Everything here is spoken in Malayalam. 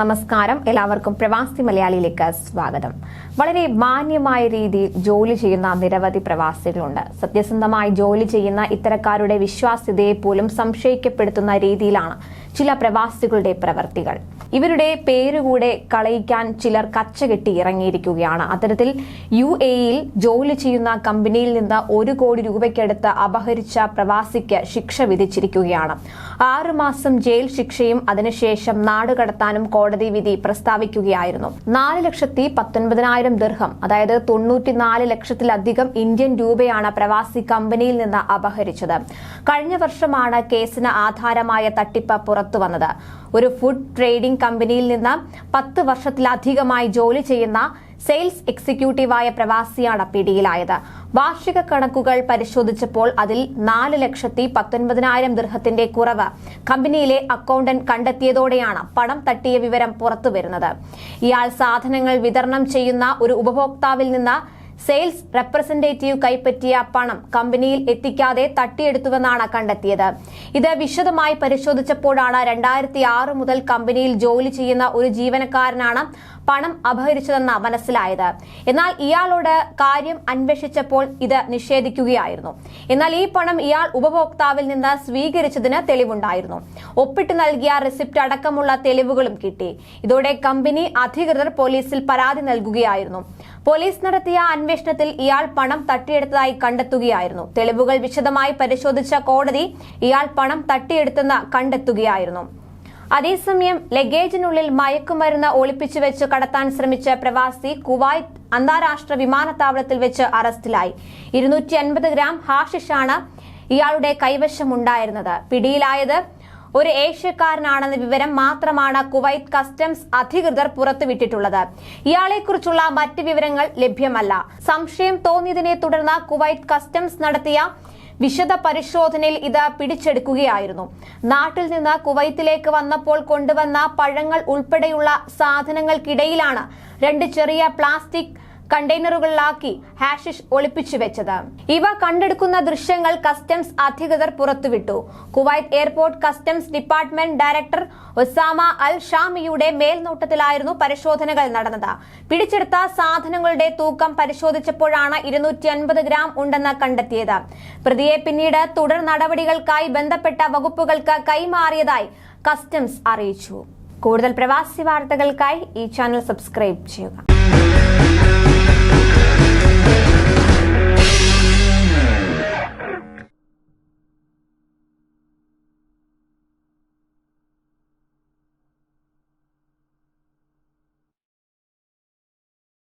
നമസ്കാരം. എല്ലാവർക്കും പ്രവാസി മലയാളിയിലേക്ക് സ്വാഗതം. വളരെ മാന്യമായ രീതിയിൽ ജോലി ചെയ്യുന്ന നിരവധി പ്രവാസികളുണ്ട്. സത്യസന്ധമായി ജോലി ചെയ്യുന്ന ഇത്തരക്കാരുടെ വിശ്വാസ്യതയെ പോലും സംശയിക്കപ്പെടുത്തുന്ന രീതിയിലാണ് ചില പ്രവാസികളുടെ പ്രവർത്തികൾ. ഇവരുടെ പേരുകൂടെ കളയിക്കാൻ ചിലർ കച്ചകെട്ടി ഇറങ്ങിയിരിക്കുകയാണ്. അത്തരത്തിൽ യു എയിൽ ജോലി ചെയ്യുന്ന കമ്പനിയിൽ നിന്ന് ഒരു കോടി രൂപയ്ക്കടുത്ത് അപഹരിച്ച പ്രവാസിക്ക് ശിക്ഷ വിധിച്ചിരിക്കുകയാണ്. ആറുമാസം ജയിൽ ശിക്ഷയും അതിനുശേഷം നാടുകടത്താനും കോടതി വിധി പ്രസ്താവിക്കുകയായിരുന്നു. നാല് ലക്ഷത്തി പത്തൊൻപതിനായിരം ദീർഘം അതായത് തൊണ്ണൂറ്റിനാല് ലക്ഷത്തിലധികം ഇന്ത്യൻ രൂപയാണ് പ്രവാസി കമ്പനിയിൽ നിന്ന് അപഹരിച്ചത്. കഴിഞ്ഞ വർഷമാണ് കേസിന് ആധാരമായ തട്ടിപ്പ് പുറത്തുവന്നത് ഒരു ഫുഡ് ട്രേഡിംഗ് കമ്പനിയിൽ നിന്ന് പത്ത് വർഷത്തിലധികമായി ജോലി ചെയ്യുന്ന സെയിൽസ് എക്സിക്യൂട്ടീവായ പ്രവാസിയാണ് പിടിയിലായത്. വാർഷിക കണക്കുകൾ പരിശോധിച്ചപ്പോൾ അതിൽ നാല് ലക്ഷത്തി പത്തൊൻപതിനായിരം ദൃഹത്തിന്റെ കുറവ് കമ്പനിയിലെ അക്കൗണ്ടന്റ് കണ്ടെത്തിയതോടെയാണ് പണം തട്ടിയ വിവരം പുറത്തുവരുന്നത്. ഇയാൾ സാധനങ്ങൾ വിതരണം ചെയ്യുന്ന ഒരു ഉപഭോക്താവിൽ നിന്ന് സെയിൽസ് റെപ്രസെന്റേറ്റീവ് കൈപ്പറ്റിയ പണം കമ്പനിയിൽ എത്തിക്കാതെ തട്ടിയെടുത്തുവെന്നാണ് കണ്ടെത്തിയത്. ഇത് വിശദമായി പരിശോധിച്ചപ്പോഴാണ് രണ്ടായിരത്തി ആറ് മുതൽ കമ്പനിയിൽ ജോലി ചെയ്യുന്ന ഒരു ജീവനക്കാരനാണ് പണം അപഹരിച്ചതെന്ന് മനസ്സിലായത്. എന്നാൽ ഇയാളോട് കാര്യം അന്വേഷിച്ചപ്പോൾ ഇത് നിഷേധിക്കുകയായിരുന്നു. എന്നാൽ ഈ പണം ഇയാൾ ഉപഭോക്താവിൽ നിന്ന് സ്വീകരിച്ചതിന് തെളിവുണ്ടായിരുന്നു. ഒപ്പിട്ട് നൽകിയ റിസിപ്റ്റ് അടക്കമുള്ള തെളിവുകളും കിട്ടി. ഇതോടെ കമ്പനി അധികൃതർ പോലീസിൽ പരാതി നൽകുകയായിരുന്നു. പോലീസ് നടത്തിയ അന്വേഷണത്തിൽ ഇയാൾ പണം തട്ടിയെടുത്തതായി കണ്ടെത്തുകയായിരുന്നു. തെളിവുകൾ വിശദമായി പരിശോധിച്ച കോടതി ഇയാൾ പണം തട്ടിയെടുത്തെന്ന് കണ്ടെത്തുകയായിരുന്നു. അതേസമയം ലഗേജിനുള്ളിൽ മയക്കുമരുന്ന് ഒളിപ്പിച്ചു വെച്ച് കടത്താൻ ശ്രമിച്ച പ്രവാസി കുവൈത്ത് അന്താരാഷ്ട്ര വിമാനത്താവളത്തിൽ വെച്ച് അറസ്റ്റിലായി. ഇരുന്നൂറ്റി അൻപത് ഗ്രാം ഹാഷിഷാണ് ഇയാളുടെ കൈവശമുണ്ടായിരുന്നത്. പിടിയിലായത് ഒരു ഏഷ്യക്കാരനാണെന്ന വിവരം മാത്രമാണ് കുവൈത്ത് കസ്റ്റംസ് അധികൃതർ പുറത്തുവിട്ടിട്ടുള്ളത്. ഇയാളെക്കുറിച്ചുള്ള മറ്റ് വിവരങ്ങൾ ലഭ്യമല്ല. സംശയം തോന്നിയതിനെ തുടർന്ന് കുവൈത്ത് കസ്റ്റംസ് നടത്തിയ വിശദ പരിശോധനയിൽ ഇത് പിടിച്ചെടുക്കുകയായിരുന്നു. നാട്ടിൽ നിന്ന് കുവൈത്തിലേക്ക് വന്നപ്പോൾ കൊണ്ടുവന്ന പഴങ്ങൾ ഉൾപ്പെടെയുള്ള സാധനങ്ങൾക്കിടയിലാണ് രണ്ട് ചെറിയ പ്ലാസ്റ്റിക് കണ്ടെയ്നറുകളിലാക്കി ഹാഷിഷ് ഒളിപ്പിച്ചു വെച്ചത്. ഇവ കണ്ടെടുക്കുന്ന ദൃശ്യങ്ങൾ കസ്റ്റംസ് അധികൃതർ പുറത്തുവിട്ടു. Kuwait airport customs department director Osama al ഷാമിയുടെ മേൽനോട്ടത്തിലായിരുന്നു പരിശോധനകൾ നടന്നത്. പിടിച്ചെടുത്ത സാധനങ്ങളുടെ തൂക്കം പരിശോധിച്ചപ്പോഴാണ് ഇരുന്നൂറ്റി അൻപത് ഗ്രാം ഉണ്ടെന്ന് കണ്ടെത്തിയത്. പ്രതിയെ പിന്നീട് തുടർ നടപടികൾക്കായി ബന്ധപ്പെട്ട വകുപ്പുകൾക്ക് കൈമാറിയതായി കസ്റ്റംസ് അറിയിച്ചു. കൂടുതൽ പ്രവാസി വാർത്തകൾക്കായി ഈ ചാനൽ സബ്സ്ക്രൈബ് ചെയ്യുക.